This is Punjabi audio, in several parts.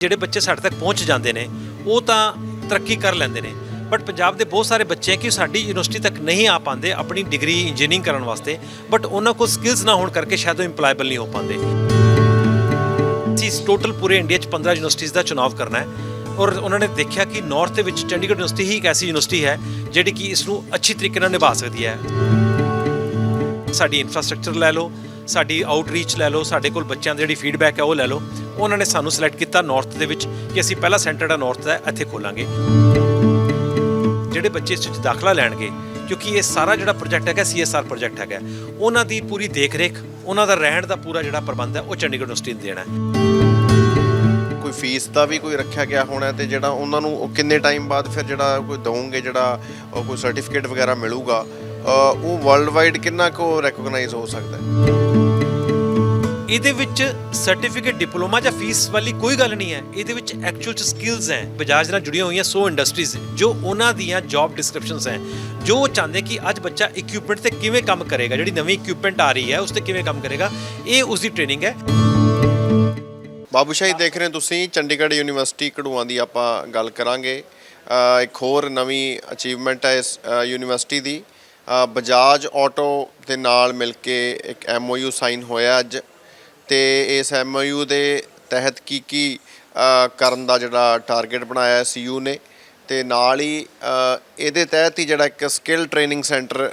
ਜਿਹੜੇ ਬੱਚੇ ਸਾਡੇ ਤੱਕ ਪਹੁੰਚ ਜਾਂਦੇ ਨੇ, ਉਹ ਤਾਂ ਤਰੱਕੀ ਕਰ ਲੈਂਦੇ ਨੇ। ਬਟ ਪੰਜਾਬ ਦੇ ਬਹੁਤ ਸਾਰੇ ਬੱਚੇ ਹੈ ਕਿ ਸਾਡੀ ਯੂਨੀਵਰਸਿਟੀ ਤੱਕ ਨਹੀਂ ਆ ਪਾਉਂਦੇ, ਆਪਣੀ ਡਿਗਰੀ ਇੰਜੀਨੀਅਰਿੰਗ ਕਰਨ ਵਾਸਤੇ। ਬਟ ਉਹਨਾਂ ਕੋਲ ਸਕਿੱਲਸ ਨਾ ਹੋਣ ਕਰਕੇ ਸ਼ਾਇਦ ਉਹ ਇੰਪਲਾਏਬਲ ਨਹੀਂ ਹੋ ਪਾਉਂਦੇ। ਅਸੀਂ ਟੋਟਲ ਪੂਰੇ ਇੰਡੀਆ 'ਚ 15 ਯੂਨੀਵਰਸਿਟੀਜ਼ ਦਾ ਚੁਣਾਵ ਕਰਨਾ ਹੈ। ਔਰ ਉਹਨਾਂ ਨੇ ਦੇਖਿਆ ਕਿ ਨਾਰਥ ਦੇ ਵਿੱਚ ਚੰਡੀਗੜ੍ਹ ਯੂਨੀਵਰਸਿਟੀ ਹੀ ਇੱਕ ਐਸੀ ਯੂਨੀਵਰਸਿਟੀ ਹੈ, ਜਿਹੜੀ ਕਿ ਇਸ ਨੂੰ ਅੱਛੀ ਤਰੀਕੇ ਨਾਲ ਨਿਭਾ ਸਕਦੀ ਹੈ। ਸਾਡੀ ਇਨਫਰਾਸਟ੍ਰਕਚਰ ਲੈ ਲਓ ਸਾਡੀ ਆਊਟਰੀਚ ਲੈ ਲਓ, ਸਾਡੇ ਕੋਲ ਬੱਚਿਆਂ ਦੀ ਜਿਹੜੀ ਫੀਡਬੈਕ ਹੈ ਉਹ ਲੈ ਲਓ। ਉਹਨਾਂ ਨੇ ਸਾਨੂੰ ਸਿਲੈਕਟ ਕੀਤਾ ਨਾਰਥ ਦੇ ਵਿੱਚ ਕਿ ਅਸੀਂ ਪਹਿਲਾ ਸੈਂਟਰ ਆ ਨਾਰਥ ਦਾ, ਇੱਥੇ ਖੋਲਾਂਗੇ। ਜਿਹੜੇ ਬੱਚੇ ਇਸ ਵਿੱਚ ਦਾਖਲਾ ਲੈਣਗੇ, ਕਿਉਂਕਿ ਇਹ ਸਾਰਾ ਜਿਹੜਾ ਪ੍ਰੋਜੈਕਟ ਹੈਗਾ ਸੀਐਸਆਰ ਪ੍ਰੋਜੈਕਟ ਹੈਗਾ। ਉਹਨਾਂ ਦੀ ਪੂਰੀ ਦੇਖ-ਰੇਖ, ਉਹਨਾਂ ਦਾ ਰਹਿਣ ਦਾ ਪੂਰਾ ਜਿਹੜਾ ਪ੍ਰਬੰਧ ਹੈ, ਉਹ ਚੰਡੀਗੜ੍ਹ ਯੂਨੀਵਰਸਿਟੀ ਨੇ ਦੇਣਾ ਹੈ। ਕੋਈ ਫੀਸ ਦਾ ਵੀ ਕੋਈ ਰੱਖਿਆ ਗਿਆ ਹੋਣਾ ਤੇ ਜਿਹੜਾ ਉਹਨਾਂ ਨੂੰ ਉਹ ਕਿੰਨੇ ਟਾਈਮ ਬਾਅਦ ਫਿਰ ਜਿਹੜਾ ਕੋਈ ਦਵੋਗੇ ਜਿਹੜਾ ਕੋਈ ਸਰਟੀਫਿਕੇਟ ਵਗੈਰਾ ਮਿਲੂਗਾ ਉਹ ਵਰਲਡ ਵਾਈਡ ਕਿੰਨਾ ਕੋ ਰੈਕੋਗਨਾਈਜ਼ ਹੋ ਸਕਦਾ ਹੈ? ਇਹਦੇ ਵਿੱਚ ਸਰਟੀਫਿਕੇਟ ਡਿਪਲੋਮਾ ਜਾਂ ਫੀਸ ਵਾਲੀ ਕੋਈ ਗੱਲ ਨਹੀਂ ਹੈ। ਇਹਦੇ ਵਿੱਚ ਐਕਚੁਅਲ ਚ ਸਕਿੱਲਸ ਹੈ। ਬਜਾਜ ਨਾਲ ਜੁੜੀਆਂ ਹੋਈਆਂ ਸੋ ਇੰਡਸਟਰੀਜ਼ ਜੋ ਉਹਨਾਂ ਦੀਆਂ ਜੌਬ ਡਿਸਕ੍ਰਿਪਸ਼ਨਸ ਹੈ। ਜੋ ਉਹ ਚਾਹੁੰਦੇ ਕਿ ਅੱਜ ਬੱਚਾ ਇਕਵਿਪਮੈਂਟ ਤੇ ਕਿਵੇਂ ਕੰਮ ਕਰੇਗਾ, ਜਿਹੜੀ ਨਵੀਂ ਇਕਵਿਪਮੈਂਟ ਆ ਰਹੀ ਹੈ, ਉਸ ਤੇ ਕਿਵੇਂ ਕੰਮ ਕਰੇਗਾ, ਇਹ ਉਸ ਦੀ ਟ੍ਰੇਨਿੰਗ ਹੈ। ਬਾਬੂ ਸ਼ਾਹੀ, ਦੇਖ ਰਹੇ ਹੋ ਤੁਸੀਂ, ਚੰਡੀਗੜ੍ਹ ਯੂਨੀਵਰਸਿਟੀ ਕਢੂਆਂ ਦੀ ਆਪਾਂ ਗੱਲ ਕਰਾਂਗੇ। ਇੱਕ ਹੋਰ ਨਵੀਂ ਅਚੀਵਮੈਂਟ ਹੈ ਇਸ ਯੂਨੀਵਰਸਿਟੀ ਦੀ। ਬਜਾਜ ਆਟੋ ਦੇ ਨਾਲ ਮਿਲ ਕੇ ਇੱਕ ਐਮਓਯੂ ਸਾਈਨ ਹੋਇਆ ਅੱਜ। ਤੇ ਇਸ ਐਮਓਯੂ ਦੇ ਤਹਿਤ ਕੀ ਕੀ ਕਰਨ ਦਾ ਜਿਹੜਾ ਟਾਰਗੇਟ ਬਣਾਇਆ ਹੈ ਸੀਯੂ ਨੇ ਤੇ ਨਾਲ ਹੀ ਇਹਦੇ ਤਹਿਤ ਹੀ ਜਿਹੜਾ ਇੱਕ ਸਕਿੱਲ ਟ੍ਰੇਨਿੰਗ ਸੈਂਟਰ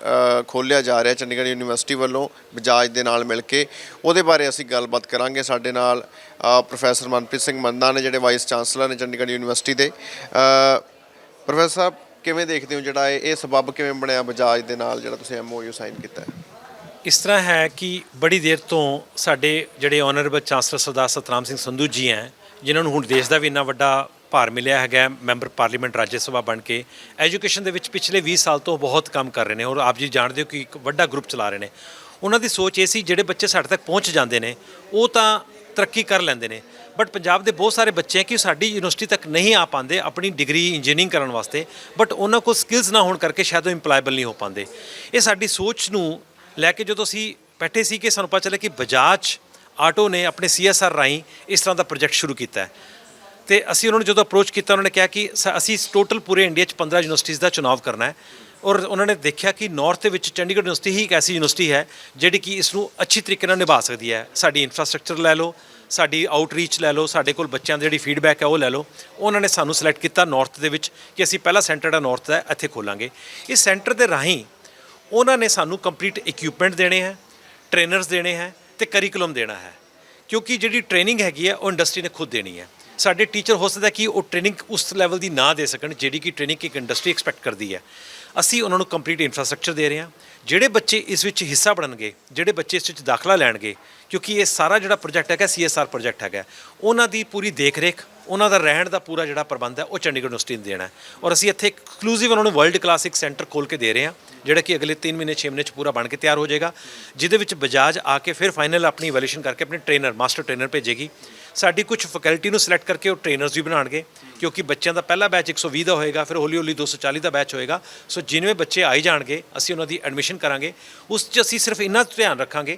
ਖੋਲ੍ਹਿਆ ਜਾ ਰਿਹਾ ਚੰਡੀਗੜ੍ਹ ਯੂਨੀਵਰਸਿਟੀ ਵੱਲੋਂ ਬਜਾਜ ਦੇ ਨਾਲ ਮਿਲ ਕੇ। ਉਹਦੇ ਬਾਰੇ ਅਸੀਂ ਗੱਲਬਾਤ ਕਰਾਂਗੇ ਸਾਡੇ ਨਾਲ ਪ੍ਰੋਫੈਸਰ ਮਨਪ੍ਰੀਤ ਸਿੰਘ ਮੰਦਾ ਨੇ ਜਿਹੜੇ ਵਾਈਸ ਚਾਂਸਲਰ ਨੇ ਚੰਡੀਗੜ੍ਹ ਯੂਨੀਵਰਸਿਟੀ ਦੇ। ਪ੍ਰੋਫੈਸਰ ਸਾਹਿਬ, ਕਿਵੇਂ ਦੇਖਦੇ ਹੋ ਜਿਹੜਾ ਇਹ ਇਹ ਸਬਬ ਕਿਵੇਂ ਬਣਿਆ ਬਜਾਜ ਦੇ ਨਾਲ ਜਿਹੜਾ ਤੁਸੀਂ ਐਮਓਯੂ ਸਾਈਨ ਕੀਤਾ ਹੈ? ਇਸ ਤਰ੍ਹਾਂ ਹੈ ਕਿ ਬੜੀ ਦੇਰ ਤੋਂ ਸਾਡੇ ਜਿਹੜੇ ਆਨਰੇਬਲ ਚਾਂਸਲਰ ਸਰਦਾਰ ਸਤਨਾਮ ਸਿੰਘ ਸੰਧੂ ਜੀ ਹੈ, ਜਿਨ੍ਹਾਂ ਨੂੰ ਹੁਣ ਦੇਸ਼ ਦਾ ਵੀ ਇੰਨਾ ਵੱਡਾ ਭਾਰ ਮਿਲਿਆ ਹੈਗਾ, ਮੈਂਬਰ ਪਾਰਲੀਮੈਂਟ ਰਾਜ ਸਭਾ ਬਣ ਕੇ ਐਜੂਕੇਸ਼ਨ ਦੇ ਵਿੱਚ ਪਿਛਲੇ 20 ਸਾਲ ਤੋਂ ਬਹੁਤ ਕੰਮ ਕਰ ਰਹੇ ਨੇ ਔਰ ਆਪ ਜੀ ਜਾਣਦੇ ਹੋ ਕਿ ਇੱਕ ਵੱਡਾ ਗਰੁੱਪ ਚਲਾ ਰਹੇ ਨੇ। ਉਹਨਾਂ ਦੀ ਸੋਚ ਇਹ ਸੀ, ਜਿਹੜੇ ਬੱਚੇ ਸਾਡੇ ਤੱਕ ਪਹੁੰਚ ਜਾਂਦੇ ਨੇ, ਉਹ ਤਾਂ ਤਰੱਕੀ ਕਰ ਲੈਂਦੇ ਨੇ। ਬਟ ਪੰਜਾਬ ਦੇ ਬਹੁਤ ਸਾਰੇ ਬੱਚੇ ਹੈ ਕਿ ਸਾਡੀ ਯੂਨੀਵਰਸਿਟੀ ਤੱਕ ਨਹੀਂ ਆ ਪਾਉਂਦੇ, ਆਪਣੀ ਡਿਗਰੀ ਇੰਜੀਨੀਅਰਿੰਗ ਕਰਨ ਵਾਸਤੇ ਬਟ ਉਹਨਾਂ ਕੋਲ ਸਕਿੱਲਸ ਨਾ ਹੋਣ ਕਰਕੇ ਸ਼ਾਇਦ ਉਹ ਇੰਪਲਾਏਬਲ ਨਹੀਂ ਹੋ ਪਾਉਂਦੇ। ਇਹ ਸਾਡੀ ਸੋਚ ਨੂੰ ਲੈ ਕੇ ਜਦੋਂ ਅਸੀਂ ਬੈਠੇ ਸੀ ਕਿ ਸਾਨੂੰ ਪਤਾ ਚੱਲਿਆ ਕਿ ਬਜਾਜ ਆਟੋ ਨੇ ਆਪਣੇ ਸੀਐਸਆਰ ਰਾਹੀਂ ਇਸ ਤਰ੍ਹਾਂ ਦਾ ਪ੍ਰੋਜੈਕਟ ਸ਼ੁਰੂ ਕੀਤਾ ਹੈ। ਤੇ ਅਸੀਂ ਉਹਨਾਂ ਨੂੰ ਜਦੋਂ ਅਪਰੋਚ ਕੀਤਾ, ਉਹਨਾਂ ਨੇ ਕਿਹਾ ਕਿ ਸ- ਅਸੀਂ ਟੋਟਲ ਪੂਰੇ ਇੰਡੀਆ 'ਚ 15 ਯੂਨੀਵਰਸਿਟੀਜ਼ ਦਾ ਚੁਣਾਵ ਕਰਨਾ ਹੈ ਔਰ ਉਹਨਾਂ ਨੇ ਦੇਖਿਆ ਕਿ ਨਾਰਥ ਦੇ ਵਿੱਚ ਚੰਡੀਗੜ੍ਹ ਯੂਨੀਵਰਸਿਟੀ ਹੀ ਇੱਕ ਐਸੀ ਯੂਨੀਵਰਸਿਟੀ ਹੈ ਜਿਹੜੀ ਕਿ ਇਸ ਨੂੰ ਅੱਛੀ ਤਰੀਕੇ ਨਾਲ ਨਿਭਾ ਸਕਦੀ ਹੈ। ਸਾਡੀ ਇਨਫਰਾਸਟ੍ਰਕਚਰ ਲੈ ਲਓ, ਸਾਡੀ ਆਊਟਰੀਚ ਲੈ ਲਓ, ਸਾਡੇ ਕੋਲ ਬੱਚਿਆਂ ਦੀ ਜਿਹੜੀ ਫੀਡਬੈਕ ਹੈ ਉਹ ਲੈ ਲਓ। ਉਹਨਾਂ ਨੇ ਸਾਨੂੰ ਸਿਲੈਕਟ ਕੀਤਾ ਨਾਰਥ ਦੇ ਵਿੱਚ ਕਿ ਅਸੀਂ ਪਹਿਲਾ ਸੈਂਟਰ ਆ ਨਾਰਥ ਦਾ ਇੱਥੇ ਖੋਲਾਂਗੇ। ਇਸ ਸੈਂਟਰ ਦੇ ਰਾਹੀਂ ਉਹਨਾਂ ਨੇ ਸਾਨੂੰ ਕੰਪਲੀਟ ਇਕਵਿਪਮੈਂਟ ਦੇਣੇ ਹੈ ਟ੍ਰੇਨਰਸ ਦੇਣੇ ਹੈ ਤੇ ਕਰਿਕੂਲਮ ਦੇਣਾ ਹੈ। ਕਿਉਂਕਿ ਜਿਹੜੀ ਟ੍ਰੇਨਿੰਗ ਹੈਗੀ ਹੈ, ਉਹ ਇੰਡਸਟਰੀ ਨੇ ਖੁਦ ਦੇਣੀ ਹੈ। ਸਾਡੇ ਟੀਚਰ ਹੋ ਸਕਦਾ ਕਿ ਉਹ ਟ੍ਰੇਨਿੰਗ ਉਸ ਲੈਵਲ ਦੀ ਨਾ ਦੇ ਸਕਣ, ਜਿਹੜੀ ਕਿ ਟ੍ਰੇਨਿੰਗ ਇੱਕ ਇੰਡਸਟਰੀ ਐਕਸਪੈਕਟ ਕਰਦੀ ਹੈ। ਅਸੀਂ ਉਹਨਾਂ ਨੂੰ ਕੰਪਲੀਟ ਇਨਫਰਾਸਟ੍ਰਕਚਰ ਦੇ ਰਹੇ ਹਾਂ। ਜਿਹੜੇ ਬੱਚੇ ਇਸ ਵਿੱਚ ਹਿੱਸਾ ਬਣਨਗੇ, ਜਿਹੜੇ ਬੱਚੇ ਇਸ ਵਿੱਚ ਦਾਖਲਾ ਲੈਣਗੇ, ਕਿਉਂਕਿ ਇਹ ਸਾਰਾ ਜਿਹੜਾ ਪ੍ਰੋਜੈਕਟ ਹੈਗਾ ਸੀਐਸਆਰ ਪ੍ਰੋਜੈਕਟ ਹੈਗਾ ਉਹਨਾਂ ਦੀ ਪੂਰੀ ਦੇਖ-ਰੇਖ, ਉਹਨਾਂ ਦਾ ਰਹਿਣ ਦਾ ਪੂਰਾ ਜਿਹੜਾ ਪ੍ਰਬੰਧ ਹੈ, ਉਹ ਚੰਡੀਗੜ੍ਹ ਯੂਨੀਵਰਸਿਟੀ ਨੂੰ ਦੇਣਾ ਔਰ ਅਸੀਂ ਇੱਥੇ ਐਕਸਕਲੂਸਿਵ ਉਹਨਾਂ ਨੂੰ ਵਰਲਡ ਕਲਾਸ ਇੱਕ ਸੈਂਟਰ ਖੋਲ ਕੇ ਦੇ ਰਹੇ ਹਾਂ, ਜਿਹੜਾ ਕਿ ਅਗਲੇ 3 ਮਹੀਨੇ 6 ਮਹੀਨੇ ਚ ਪੂਰਾ ਬਣ ਕੇ ਤਿਆਰ ਹੋ ਜਾਏਗਾ, ਜਿਹਦੇ ਵਿੱਚ ਬਜਾਜ ਆ ਕੇ ਫਿਰ ਫਾਈਨਲ ਆਪਣੀ ਇਵੈਲੂਏਸ਼ਨ ਕਰਕੇ ਆਪਣੇ ਟ੍ਰੇਨਰ ਮਾਸਟਰ ਟ੍ਰੇਨਰ ਭੇਜੇਗੀ। ਸਾਡੀ ਕੁਝ ਫੈਕਲਟੀ ਨੂੰ ਸਿਲੈਕਟ ਕਰਕੇ ਉਹ ਟ੍ਰੇਨਰਸ ਵੀ ਬਣਾਉਣਗੇ, ਕਿਉਂਕਿ ਬੱਚਿਆਂ ਦਾ ਪਹਿਲਾ ਬੈਚ 120 ਦਾ ਹੋਏਗਾ, ਫਿਰ ਹੌਲੀ ਹੌਲੀ 240 ਦਾ ਬੈਚ ਹੋਏਗਾ। ਸੋ ਜਿਵੇਂ ਬੱਚੇ ਆਈ ਜਾਣਗੇ, ਅਸੀਂ ਉਹਨਾਂ ਦੀ ਐਡਮਿਸ਼ਨ ਕਰਾਂਗੇ। ਉਸ 'ਚ ਅਸੀਂ ਸਿਰਫ ਇੰਨਾ ਧਿਆਨ ਰੱਖਾਂਗੇ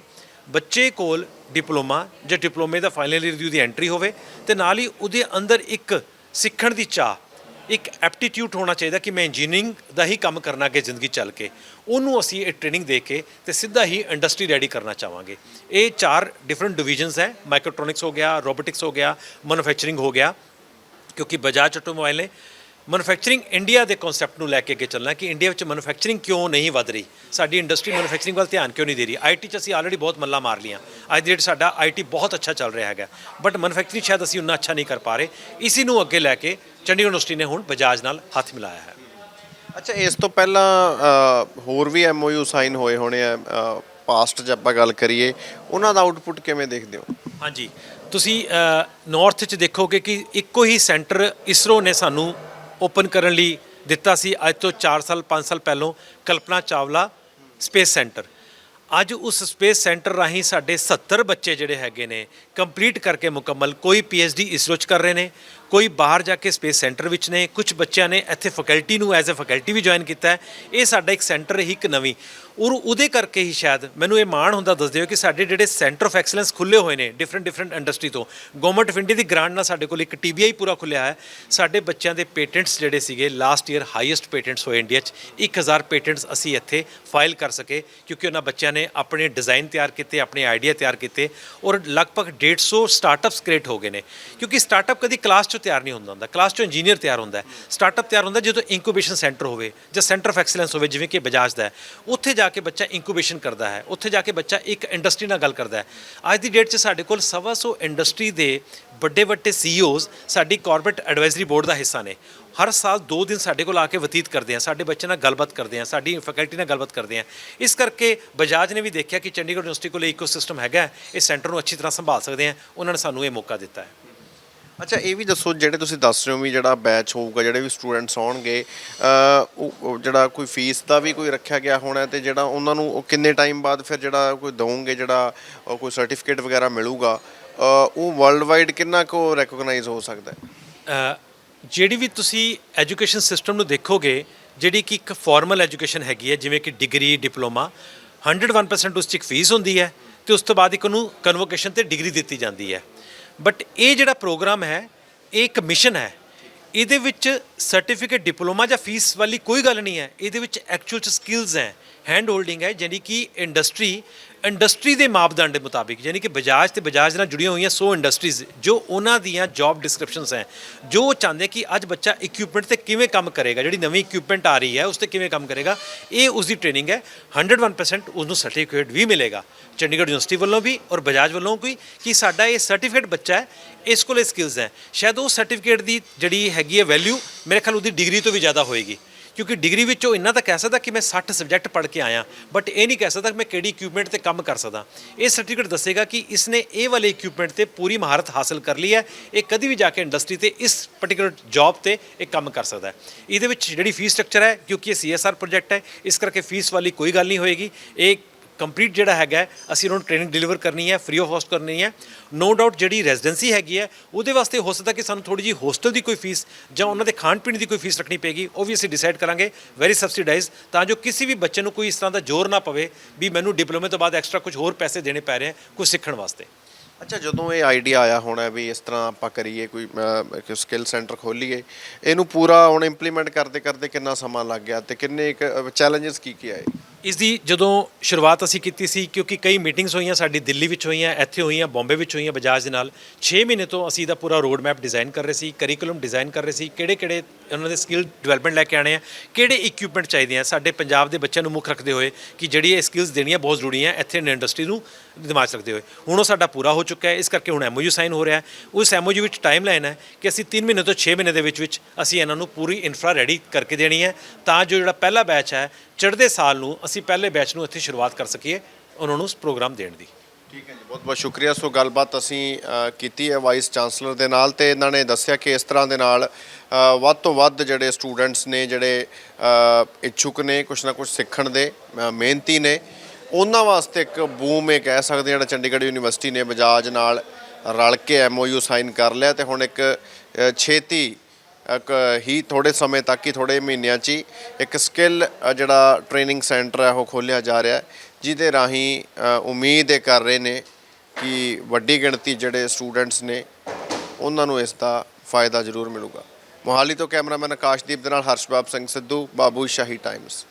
ਬੱਚੇ ਕੋਲ ਡਿਪਲੋਮਾ ਜਾਂ ਡਿਪਲੋਮੇ ਦਾ ਫਾਈਨਲ ਈਅਰ ਦੀ ਐਂਟਰੀ ਹੋਵੇ ਤੇ ਨਾਲ ਹੀ ਉਹਦੇ ਅੰਦਰ ਇੱਕ ਸਿੱਖਣ ਦੀ ਚਾਹ, ਇੱਕ ਐਪਟੀਟਿਊਡ ਹੋਣਾ ਚਾਹੀਦਾ ਕਿ ਮੈਂ ਇੰਜੀਨੀਅਰਿੰਗ ਦਾ ਹੀ ਕੰਮ ਕਰਨਾ ਅੱਗੇ ਜ਼ਿੰਦਗੀ ਚੱਲ ਕੇ। ਉਹਨੂੰ ਅਸੀਂ ਇਹ ਟ੍ਰੇਨਿੰਗ ਦੇ ਕੇ ਤੇ ਸਿੱਧਾ ਹੀ ਇੰਡਸਟਰੀ ਰੈਡੀ ਕਰਨਾ ਚਾਹਾਂਗੇ। ਇਹ ਚਾਰ ਡਿਫਰੈਂਟ ਡਿਵੀਜ਼ਨਸ ਹੈ। ਮਾਈਕਰੋਟ੍ਰੋਨਿਕਸ ਹੋ ਗਿਆ ਰੋਬੋਟਿਕਸ ਹੋ ਗਿਆ ਮੈਨੂਫੈਕਚਰਿੰਗ ਹੋ ਗਿਆ, ਕਿਉਂਕਿ ਬਜਾਜ ਆਟੋਮੋਬਾਈਲ ਨੇ ਮੈਨੂਫੈਕਚਰਿੰਗ ਇੰਡੀਆ ਦੇ ਕਨਸੈਪਟ ਨੂੰ ਲੈ ਕੇ ਅੱਗੇ ਚੱਲਣਾ ਕਿ ਇੰਡੀਆ ਵਿੱਚ ਮੈਨੂਫੈਕਚਰਿੰਗ ਕਿਉਂ ਨਹੀਂ ਵਧ ਰਹੀ? ਸਾਡੀ ਇੰਡਸਟਰੀ ਮੈਨੂਫੈਕਚਰਿੰਗ ਵੱਲ ਧਿਆਨ ਕਿਉਂ ਨਹੀਂ ਦੇ ਰਹੀ? ਆਈਟੀ 'ਚ ਅਸੀਂ ਆਲਰੇਡੀ ਬਹੁਤ ਮੱਲਾ ਮਾਰ ਲੀਆਂ ਅੱਜ ਦੀ ਡੇਟ ਸਾਡਾ ਆਈਟੀ ਬਹੁਤ ਅੱਛਾ ਚੱਲ ਰਿਹਾ ਹੈਗਾ। ਬਟ ਮੈਨੂਫੈਕਚਰਿੰਗ ਸ਼ਾਇਦ ਅਸੀਂ ਉਨਾ ਅੱਛਾ ਨਹੀਂ ਕਰ ਪਾ ਰਹੇ। ਇਸੀ ਨੂੰ ਅੱਗੇ ਲੈ ਕੇ ਚੰਡੀਗੜ੍ਹ ਯੂਨੀਵਰਸਿਟੀ ਨੇ ਹੁਣ ਬਜਾਜ ਨਾਲ ਹੱਥ ਮਿਲਾਇਆ ਹੈ। ਅੱਛਾ ਇਸ ਤੋਂ ਪਹਿਲਾਂ ਹੋਰ ਵੀ ਐਮਓਯੂ ਸਾਈਨ ਹੋਏ ਹੋਣੇ ਆ ਪਾਸਟ 'ਚ ਆਪਾਂ ਗੱਲ ਕਰੀਏ ਉਹਨਾਂ ਦਾ ਆਊਟਪੁੱਟ ਕਿਵੇਂ ਦੇਖਦੇ ਹੋ? ਹਾਂਜੀ। ਤੁਸੀਂ ਨਾਰਥ 'ਚ ਦੇਖੋਗੇ ਕਿ ਇੱਕੋ ਹੀ ਸੈਂਟਰ ਇਸਰੋ ਨੇ ਸਾਨੂੰ ਓਪਨ ਕਰਨ ਲਈ ਦਿੱਤਾ ਸੀ। ਅੱਜ ਤੋਂ 4 ਸਾਲ 5 ਸਾਲ ਪਹਿਲਾਂ ਕਲਪਨਾ ਚਾਵਲਾ ਸਪੇਸ ਸੈਂਟਰ ਅੱਜ ਉਸ ਸਪੇਸ ਸੈਂਟਰ ਰਾਹੀਂ ਸਾਡੇ 70 ਬੱਚੇ ਜਿਹੜੇ ਹੈਗੇ ਨੇ ਕੰਪਲੀਟ ਕਰਕੇ ਮੁਕੰਮਲ, ਕੋਈ ਪੀਐਚਡੀ ਇਸਰੋ 'ਚ ਕਰ ਰਹੇ ਨੇ, ਕੋਈ ਬਾਹਰ ਜਾ ਕੇ ਸਪੇਸ ਸੈਂਟਰ ਵਿੱਚ ਨੇ ਕੁਝ ਬੱਚਿਆਂ ਨੇ ਇੱਥੇ ਫੈਕਲਟੀ ਨੂੰ ਐਜ਼ ਅ ਫੈਕਲਟੀ ਵੀ ਜੁਆਇਨ ਕੀਤਾ ਹੈ। ਇਹ ਸਾਡਾ ਇੱਕ ਸੈਂਟਰ ਹੀ ਇੱਕ ਨਵੀਂ। ਔਰ ਉਹਦੇ ਕਰਕੇ ਹੀ ਸ਼ਾਇਦ ਮੈਨੂੰ ਇਹ ਮਾਣ ਹੁੰਦਾ ਦੱਸਦੇ ਹੋ ਕਿ ਸਾਡੇ ਜਿਹੜੇ ਸੈਂਟਰ ਆਫ ਐਕਸਲੈਂਸ ਖੁੱਲੇ ਹੋਏ ਨੇ ਡਿਫਰੈਂਟ ਡਿਫਰੈਂਟ ਇੰਡਸਟਰੀ ਤੋਂ। ਗਵਰਨਮੈਂਟ ਆਫ ਇੰਡੀਆ ਦੀ ਗ੍ਰਾਂਟ ਨਾਲ ਸਾਡੇ ਕੋਲ ਇੱਕ ਟੀਬੀਆਈ ਪੂਰਾ ਖੁੱਲਿਆ ਹੈ। ਸਾਡੇ ਬੱਚਿਆਂ ਦੇ ਪੇਟੈਂਟਸ ਜਿਹੜੇ ਸੀਗੇ ਲਾਸਟ ਈਅਰ ਹਾਈਐਸਟ ਪੇਟੈਂਟਸ ਹੋਏ ਇੰਡੀਆ 'ਚ। 1000 ਪੇਟੈਂਟਸ ਅਸੀਂ ਇੱਥੇ ਫਾਈਲ ਕਰ ਸਕੇ, ਕਿਉਂਕਿ ਉਹਨਾਂ ਬੱਚਿਆਂ ਨੇ ਆਪਣੇ ਡਿਜ਼ਾਈਨ ਤਿਆਰ ਕੀਤੇ, ਆਪਣੇ ਆਈਡੀਆ ਤਿਆਰ ਕੀਤੇ ਔਰ ਲਗਭਗ 150 ਸਟਾਰਟਅਪਸ ਕ੍ਰੀਏਟ ਹੋ ਗਏ ਨੇ। ਕਿਉਂਕਿ ਸਟਾਰਟਅਪ ਕਦੀ ਕਲਾਸ 'ਚੋਂ ਤਿਆਰ ਨਹੀਂ ਹੁੰਦਾ ਹੁੰਦਾ ਕਲਾਸ 'ਚੋਂ ਇੰਜੀਨੀਅਰ ਤਿਆਰ ਹੁੰਦਾ ਸਟਾਰਟਅਪ ਤਿਆਰ ਹੁੰਦਾ ਜਦੋਂ ਇਨਕੂਬੇਸ਼ਨ ਸੈਂਟਰ ਹੋਵੇ ਜਾਂ ਸੈਂਟਰ ਆਫ ਐਕਸਲੈਂਸ ਹੋਵੇ, ਜਿਵੇਂ ਕਿ ਬਜਾਜ ਦਾ ਉੱਥੇ ਜਾ ਕੇ ਬੱਚਾ ਇਨਕੂਬੇਸ਼ਨ ਕਰਦਾ ਹੈ, ਉੱਥੇ ਜਾ ਕੇ ਬੱਚਾ ਇੱਕ ਇੰਡਸਟਰੀ ਨਾਲ ਗੱਲ ਕਰਦਾ ਹੈ। ਅੱਜ ਦੀ ਡੇਟ 'ਚ ਸਾਡੇ ਕੋਲ ਸਵਾ ਸੌ ਇੰਡਸਟਰੀ ਦੇ ਵੱਡੇ ਵੱਡੇ ਸੀਈਓਜ਼ ਸਾਡੀ ਕਾਰਪੋਰੇਟ ਐਡਵਾਈਜ਼ਰੀ ਬੋਰਡ ਦਾ ਹਿੱਸਾ ਨੇ। ਹਰ ਸਾਲ 2 ਦਿਨ ਸਾਡੇ ਕੋਲ ਆ ਕੇ ਬਤੀਤ ਕਰਦੇ ਆ, ਸਾਡੇ ਬੱਚਿਆਂ ਨਾਲ ਗੱਲਬਾਤ ਕਰਦੇ ਆ, ਸਾਡੀ ਫੈਕਲਟੀ ਨਾਲ ਗੱਲਬਾਤ ਕਰਦੇ ਆ। ਇਸ ਕਰਕੇ ਬਜਾਜ ਨੇ ਵੀ ਦੇਖਿਆ ਕਿ ਚੰਡੀਗੜ੍ਹ ਯੂਨੀਵਰਸਿਟੀ ਕੋਲ ਇਕੋਸਿਸਟਮ ਹੈਗਾ ਇਹ ਸੈਂਟਰ ਨੂੰ ਅੱਛੀ ਤਰ੍ਹਾਂ ਸੰਭਾਲ ਸਕਦੇ ਆ, ਉਹਨਾਂ ਨੇ ਸਾਨੂੰ ਇਹ ਮੌਕਾ ਦਿੱਤਾ ਹੈ। ਅੱਛਾ, ਇਹ ਵੀ ਦੱਸੋ, ਜਿਹੜੇ ਤੁਸੀਂ ਦੱਸ ਰਹੇ ਹੋ ਵੀ ਜਿਹੜਾ ਬੈਚ ਹੋਊਗਾ, ਜਿਹੜੇ ਵੀ ਸਟੂਡੈਂਟਸ ਆਉਣਗੇ ਉਹ ਜਿਹੜਾ ਕੋਈ ਫੀਸ ਦਾ ਵੀ ਕੋਈ ਰੱਖਿਆ ਗਿਆ ਹੋਣਾ ਤੇ ਜਿਹੜਾ ਉਹਨਾਂ ਨੂੰ ਉਹ ਕਿੰਨੇ ਟਾਈਮ ਬਾਅਦ ਫਿਰ ਜਿਹੜਾ ਕੋਈ ਦਵੋਗੇ ਜਿਹੜਾ ਕੋਈ ਸਰਟੀਫਿਕੇਟ ਵਗੈਰਾ ਮਿਲੂਗਾ ਉਹ ਵਰਲਡ ਵਾਈਡ ਕਿੰਨਾ ਕੋ ਰੈਕੋਗਨਾਈਜ਼ ਹੋ ਸਕਦਾ ਹੈ? ਜਿਹੜੀ ਵੀ ਤੁਸੀਂ ਐਜੂਕੇਸ਼ਨ ਸਿਸਟਮ ਨੂੰ ਦੇਖੋਗੇ, ਜਿਹੜੀ ਕਿ ਇੱਕ ਫਾਰਮਲ ਐਜੂਕੇਸ਼ਨ ਹੈਗੀ ਹੈ, ਜਿਵੇਂ ਕਿ ਡਿਗਰੀ ਡਿਪਲੋਮਾ 101% ਉਸ 'ਚ ਇੱਕ ਫੀਸ ਹੁੰਦੀ ਹੈ ਤੇ ਉਸ ਤੋਂ ਬਾਅਦ ਇੱਕ ਉਹਨੂੰ ਕਨਵੋਕੇਸ਼ਨ ਤੇ ਡਿਗਰੀ ਦਿੱਤੀ ਜਾਂਦੀ ਹੈ। ਬਟ ਇਹ ਜਿਹੜਾ ਪ੍ਰੋਗਰਾਮ ਹੈ ਇਹ ਇੱਕ ਮਿਸ਼ਨ ਹੈ। ਇਹਦੇ ਵਿੱਚ ਸਰਟੀਫਿਕੇਟ ਡਿਪਲੋਮਾ ਜਾਂ ਫੀਸ ਵਾਲੀ ਕੋਈ ਗੱਲ ਨਹੀਂ ਹੈ। ਇਹਦੇ ਵਿੱਚ ਐਕਚੁਅਲ ਚ ਸਕਿੱਲਸ ਹੈ ਹੈਂਡ ਹੋਲਡਿੰਗ ਹੈ ਯਾਨੀ ਕਿ ਇੰਡਸਟਰੀ ਇੰਡਸਟਰੀ ਦੇ ਮਾਪਦੰਡ ਦੇ ਮੁਤਾਬਿਕ ਯਾਨੀ ਕਿ ਬਜਾਜ ਤੇ ਬਜਾਜ ਨਾਲ ਜੁੜੀਆਂ ਹੋਈਆਂ 100 ਇੰਡਸਟਰੀਜ਼ ਜੋ ਉਹਨਾਂ ਦੀਆਂ ਜੌਬ ਡਿਸਕ੍ਰਿਪਸ਼ਨਸ ਹੈ, ਜੋ ਉਹ ਚਾਹੁੰਦੇ ਕਿ ਅੱਜ ਬੱਚਾ ਇਕਵਿਪਮੈਂਟ ਤੇ ਕਿਵੇਂ ਕੰਮ ਕਰੇਗਾ, ਜਿਹੜੀ ਨਵੀਂ ਇਕਵਿਪਮੈਂਟ ਆ ਰਹੀ ਹੈ, ਉਸ ਤੇ ਕਿਵੇਂ ਕੰਮ ਕਰੇਗਾ, ਇਹ ਉਸ ਦੀ ਟ੍ਰੇਨਿੰਗ ਹੈ 101% ਉਸ ਨੂੰ ਸਰਟੀਫਿਕੇਟ ਵੀ ਮਿਲੇਗਾ। ਚੰਡੀਗੜ੍ਹ ਯੂਨੀਵਰਸਿਟੀ ਵੱਲੋਂ ਵੀ ਔਰ ਬਜਾਜ ਵੱਲੋਂ ਵੀ ਕਿ ਸਾਡਾ ਇਹ ਸਰਟੀਫਿਕੇਟ ਬੱਚਾ ਹੈ, ਇਸ ਕੋਲੇ ਸਕਿੱਲਸ ਹੈ। ਸ਼ਾਇਦ ਉਹ ਸਰਟੀਫਿਕੇਟ ਦੀ ਜਿਹੜੀ ਹੈਗੀ ਹੈ ਵੈਲਿਊ ਮੇਰੇ ਖਿਆਲ ਉਹਦੀ ਡਿਗਰੀ ਤੋਂ ਵੀ ਜ਼ਿਆਦਾ ਹੋਏਗੀ। ਕਿਉਂਕਿ ਡਿਗਰੀ ਵਿੱਚ ਉਹ ਇੰਨਾ ਤਾਂ ਕਹਿ ਸਕਦਾ ਕਿ ਮੈਂ 60 ਸਬਜੈਕਟ ਪੜ੍ਹ ਕੇ ਆਇਆ ਬਟ ਇਹ ਨਹੀਂ ਕਹਿ ਸਕਦਾ ਕਿ ਮੈਂ ਕਿਹੜੀ ਇਕਵਿਪਮੈਂਟ ਤੇ ਕੰਮ ਕਰ ਸਕਦਾ। ਇਹ ਸਰਟੀਫਿਕੇਟ ਦੱਸੇਗਾ ਕਿ ਇਸਨੇ ਇਹ ਵਾਲੇ ਇਕਵਿਪਮੈਂਟ ਤੇ ਪੂਰੀ ਮਹਾਰਤ ਹਾਸਲ ਕਰ ਲਈ ਹੈ। ਇਹ ਕਦੀ ਵੀ ਜਾ ਕੇ ਇੰਡਸਟਰੀ ਤੇ ਇਸ ਪਾਰਟਿਕੂਲਰ ਜੌਬ ਤੇ ਇਹ ਕੰਮ ਕਰ ਸਕਦਾ ਹੈ। ਇਹਦੇ ਵਿੱਚ ਜਿਹੜੀ ਫੀਸ ਸਟਰਕਚਰ ਹੈ, ਕਿਉਂਕਿ ਇਹ ਸੀਐਸਆਰ ਪ੍ਰੋਜੈਕਟ ਹੈ, ਇਸ ਕਰਕੇ ਫੀਸ ਵਾਲੀ ਕੋਈ ਗੱਲ ਨਹੀਂ ਹੋਏਗੀ। ਇਹ ਕੰਪਲੀਟ ਜਿਹੜਾ ਹੈਗਾ ਅਸੀਂ ਉਹਨਾਂ ਨੂੰ ਟ੍ਰੇਨਿੰਗ ਡਿਲੀਵਰ ਕਰਨੀ ਹੈ ਫ੍ਰੀ ਆਫ ਕਾਸਟ ਕਰਨੀ ਹੈ। ਨੋ ਡਾਊਟ ਜਿਹੜੀ ਰੈਜ਼ੀਡੈਂਸੀ ਹੈਗੀ ਹੈ, ਉਹਦੇ ਵਾਸਤੇ ਹੋ ਸਕਦਾ ਕਿ ਸਾਨੂੰ ਥੋੜੀ ਜੀ ਹੋਸਟਲ ਦੀ ਕੋਈ ਫੀਸ ਜਾਂ ਉਹਨਾਂ ਦੇ ਖਾਣ ਪੀਣ ਦੀ ਕੋਈ ਫੀਸ ਰੱਖਣੀ ਪਏਗੀ, ਉਹ ਵੀ ਅਸੀਂ ਡਿਸਾਈਡ ਕਰਾਂਗੇ ਵੈਰੀ ਸਬਸਿਡਾਈਜ਼ ਤਾਂ ਜੋ ਕਿਸੇ ਵੀ ਬੱਚੇ ਨੂੰ ਕੋਈ ਇਸ ਤਰ੍ਹਾਂ ਦਾ ਜ਼ੋਰ ਨਾ ਪਵੇ ਵੀ ਮੈਨੂੰ ਡਿਪਲੋਮੇ ਤੋਂ ਬਾਅਦ ਐਕਸਟਰਾ ਕੁਝ ਹੋਰ ਪੈਸੇ ਦੇਣੇ ਪੈ ਰਹੇ ਹੈ ਕੁਝ ਸਿੱਖਣ ਵਾਸਤੇ। ਅੱਛਾ, ਜਦੋਂ ਇਹ ਆਈਡੀਆ ਆਇਆ ਹੋਣਾ ਵੀ ਇਸ ਤਰ੍ਹਾਂ ਆਪਾਂ ਕਰੀਏ, ਕੋਈ ਸਕਿੱਲ ਸੈਂਟਰ ਖੋਲੀਏ, ਇਹਨੂੰ ਪੂਰਾ ਹੁਣ ਇੰਪਲੀਮੈਂਟ ਕਰਦੇ ਕਰਦੇ ਕਿੰਨਾ ਸਮਾਂ ਲੱਗ ਗਿਆ ਤੇ ਕਿੰਨੇ ਇੱਕ ਚੈਲੰਜਸ ਕੀ ਕੀ ਆਏ? ਇਸ ਦੀ ਜਦੋਂ ਸ਼ੁਰੂਆਤ ਅਸੀਂ ਕੀਤੀ ਸੀ, ਕਿਉਂਕਿ ਕਈ ਮੀਟਿੰਗਸ ਹੋਈਆਂ ਸਾਡੀ ਦਿੱਲੀ ਵਿੱਚ ਹੋਈਆਂ, ਇੱਥੇ ਹੋਈਆਂ, ਬੰਬੇ ਵਿੱਚ ਹੋਈਆਂ ਬਜਾਜ ਦੇ ਨਾਲ 6 ਮਹੀਨੇ ਤੋਂ ਅਸੀਂ ਦਾ ਪੂਰਾ ਰੋਡ ਮੈਪ ਡਿਜ਼ਾਈਨ ਕਰ ਰਹੇ ਸੀ ਕਰਿਕੂਲਮ ਡਿਜ਼ਾਈਨ ਕਰ ਰਹੇ ਸੀ ਕਿਹੜੇ ਕਿਹੜੇ ਉਹਨਾਂ ਦੇ ਸਕਿੱਲ ਡਿਵੈਲਪਮੈਂਟ ਲੈ ਕੇ ਆਣੇ ਆ, ਕਿਹੜੇ ਇਕਵਿਪਮੈਂਟ ਚਾਹੀਦੇ ਆ ਸਾਡੇ ਪੰਜਾਬ ਦੇ ਬੱਚਿਆਂ ਨੂੰ ਮੁੱਖ ਰੱਖਦੇ ਹੋਏ ਕਿ ਜਿਹੜੀ ਇਹ ਸਕਿੱਲਸ ਦੇਣੀਆਂ ਬਹੁਤ ਜ਼ਰੂਰੀ ਆ, ਇੱਥੇ ਇੰਡਸਟਰੀ ਨੂੰ ਦਿਮਾਗ 'ਚ ਰੱਖਦੇ ਹੋਏ। ਹੁਣ ਉਹ ਸਾਡਾ ਪੂਰਾ ਹੋ ਚੁੱਕਾ ਹੈ, ਇਸ ਕਰਕੇ ਹੁਣ ਐਮਓਯੂ ਸਾਈਨ ਹੋ ਰਿਹਾ ਹੈ। ਉਸ ਐਮਓਯੂ ਵਿੱਚ ਟਾਈਮ ਲਾਈਨ ਹੈ ਕਿ ਅਸੀਂ 3 ਮਹੀਨੇ ਤੋਂ 6 ਮਹੀਨੇ ਦੇ ਵਿੱਚ ਵਿੱਚ ਅਸੀਂ ਇਹਨਾਂ ਨੂੰ ਪੂਰੀ ਇਨਫਰਾ ਰੈਡੀ ਕਰਕੇ ਦੇਣੀ ਹੈ, ਤਾਂ ਜੋ ਜਿਹੜਾ ਪਹਿਲਾ ਬੈਚ ਹੈ, ਚੜ੍ਹਦੇ ਸਾਲ ਨੂੰ ਅਸੀਂ ਪਹਿਲੇ ਬੈਚ ਨੂੰ ਇੱਥੇ ਸ਼ੁਰੂਆਤ ਕਰ ਸਕੀਏ ਉਹਨਾਂ ਨੂੰ ਪ੍ਰੋਗਰਾਮ ਦੇਣ ਦੀ। ਠੀਕ ਹੈ ਜੀ, ਬਹੁਤ ਬਹੁਤ ਸ਼ੁਕਰੀਆ। ਸੋ ਗੱਲਬਾਤ ਅਸੀਂ ਕੀਤੀ ਹੈ ਵਾਈਸ ਚਾਂਸਲਰ ਦੇ ਨਾਲ ਤੇ ਇਹਨਾਂ ਨੇ ਦੱਸਿਆ ਕਿ ਇਸ ਤਰ੍ਹਾਂ ਦੇ ਨਾਲ ਵੱਧ ਤੋਂ ਵੱਧ ਜਿਹੜੇ ਸਟੂਡੈਂਟਸ ਨੇ, ਜਿਹੜੇ ਇੱਛੁਕ ਨੇ ਕੁਛ ਨਾ ਕੁਛ ਸਿੱਖਣ ਦੇ ਮਿਹਨਤੀ ਨੇ ਉਹਨਾਂ ਵਾਸਤੇ ਇੱਕ ਬੂਮ ਇਹ ਕਹਿ ਸਕਦੇ ਹਾਂ, ਜਿਹੜਾ ਚੰਡੀਗੜ੍ਹ ਯੂਨੀਵਰਸਿਟੀ ਨੇ ਬਜਾਜ ਨਾਲ ਰਲ ਕੇ ਐਮਓਯੂ ਸਾਈਨ ਕਰ ਲਿਆ ਤੇ ਹੁਣ ਇੱਕ ਛੇਤੀ ਇੱਕ ਹੀ ਥੋੜੇ ਸਮੇਂ ਤੱਕ ਹੀ ਥੋੜੇ ਮਹੀਨਿਆਂ 'ਚ ਹੀ ਇੱਕ ਸਕਿੱਲ ਜਿਹੜਾ ਟ੍ਰੇਨਿੰਗ ਸੈਂਟਰ ਹੈ, ਉਹ ਖੋਲ੍ਹਿਆ ਜਾ ਰਿਹਾ ਹੈ, ਜਿਹਦੇ ਰਾਹੀਂ ਉਮੀਦ ਇਹ ਕਰ ਰਹੇ ਨੇ ਕਿ ਵੱਡੀ ਗਿਣਤੀ ਜਿਹੜੇ ਸਟੂਡੈਂਟਸ ਨੇ, ਉਹਨਾਂ ਨੂੰ ਇਸ ਦਾ ਫਾਇਦਾ ਜ਼ਰੂਰ ਮਿਲੂਗਾ। ਮੋਹਾਲੀ ਤੋਂ ਕੈਮਰਾਮੈਨ ਆਕਾਸ਼ਦੀਪ ਦੇ ਨਾਲ ਹਰਸ਼ਬਾਬ ਸਿੰਘ ਸਿੱਧੂ, ਬਾਬੂ ਸ਼ਾਹੀ ਟਾਈਮਸ